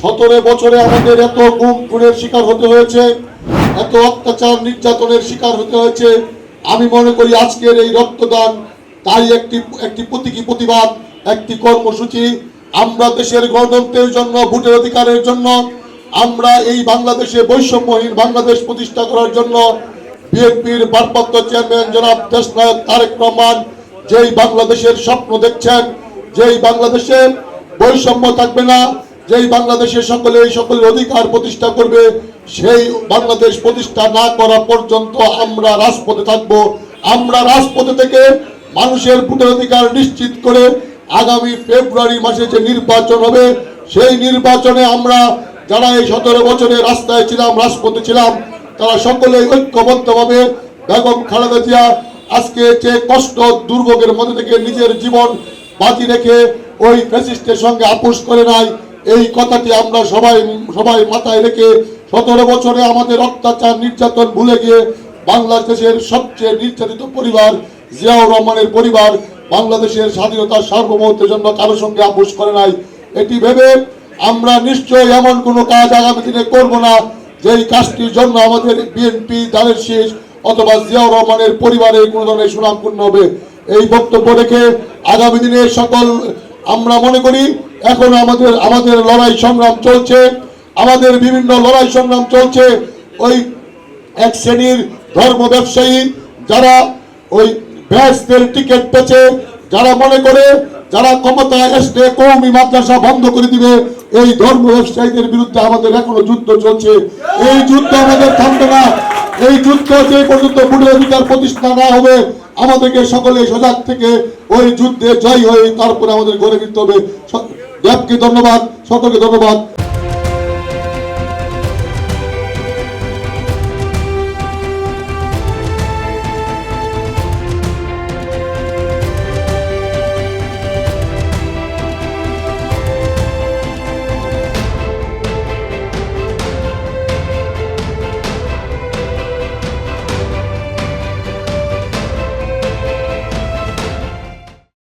সতেরো বছরে আমাদের এত গুম, খুনের শিকার হতে হয়েছে, এত অত্যাচার, নির্যাতনের শিকার হতে হয়েছে। আমি মনে করি আজকের এই রক্তদান তাই একটি একটি প্রতীকী প্রতিবাদ, একটি কর্মসূচি। আমরা দেশের গণতন্ত্রের জন্য, ভোটের অধিকারের জন্য, আমরা এই বাংলাদেশে বৈষম্যহীন বাংলাদেশ প্রতিষ্ঠা করার জন্য বিএনপির ভারপ্রাপ্ত চেয়ারম্যান জনাব দেশনায়ক তারেক রহমান যেই বাংলাদেশের স্বপ্ন দেখছেন, যেই বাংলাদেশে বৈষম্য থাকবে না যেই বাংলাদেশের সকলে এই সকলের অধিকার প্রতিষ্ঠা করবে, সেই বাংলাদেশ প্রতিষ্ঠা না করা পর্যন্ত আমরা রাজপথে থাকব। আমরা রাজপথে থেকে মানুষের ভোটের অধিকার নিশ্চিত করে আগামী ফেব্রুয়ারি মাসে যে নির্বাচন হবে, সেই নির্বাচনে আমরা যারা এই সতেরো বছরে রাস্তায় ছিলাম, রাজপথে ছিলাম, তারা সকলেই ঐক্যবদ্ধভাবে বেগম খালেদা জিয়া আজকে যে কষ্ট দুর্ভোগের মধ্যে থেকে নিজের জীবন বাজি রেখে ওই ফ্যাসিস্টের সঙ্গে আপোষ করে নাই এই কথাটি আমরা সবাই সবাই মাথায় রেখে সতেরো বছরে আমাদের অত্যাচার নির্যাতন ভুলে গিয়ে বাংলাদেশের সবচেয়ে নির্যাতিত পরিবার, জিয়াউর রহমানের পরিবার বাংলাদেশের স্বাধীনতার সার্বভৌমত্বের জন্য কারও সঙ্গে আপোষ করে নাই। এটি ভেবে আমরা নিশ্চয়ই এমন কোনো কাজ আগামী দিনে করব না, যেই কাজটির জন্য আমাদের বিএনপি দানের শেষ অথবা জিয়াউর রহমানের পরিবারে কোনো ধরনের সুনামপূর্ণ হবে। এই বক্তব্য রেখে আগামী দিনে সকল আমরা মনে করি এখন আমাদের আমাদের লড়াই সংগ্রাম চলছে, আমাদের বিভিন্ন লড়াই সংগ্রাম চলছে। ওই এক শ্রেণির ধর্ম ব্যবসায়ী যারা ওই ব্যাসদের টিকিট পেছে যারা মনে করে, যারা ক্ষমতায় আসলে কৌমি মাদ্রাসা বন্ধ করে দিবে, এই ধর্ম ব্যবসায়ীদের বিরুদ্ধে আমাদের এখনও যুদ্ধ চলছে। এই যুদ্ধ আমাদের থামবে না। এই যুদ্ধ যে পর্যন্ত ভোটের অধিকার প্রতিষ্ঠা না হবে, আমাদেরকে সকলে সজাগ থেকে ওই যুদ্ধে জয় হয়ে তারপরে আমাদের গড়ে ফিরতে হবে। দেবকে ধন্যবাদ সকলকে ধন্যবাদ।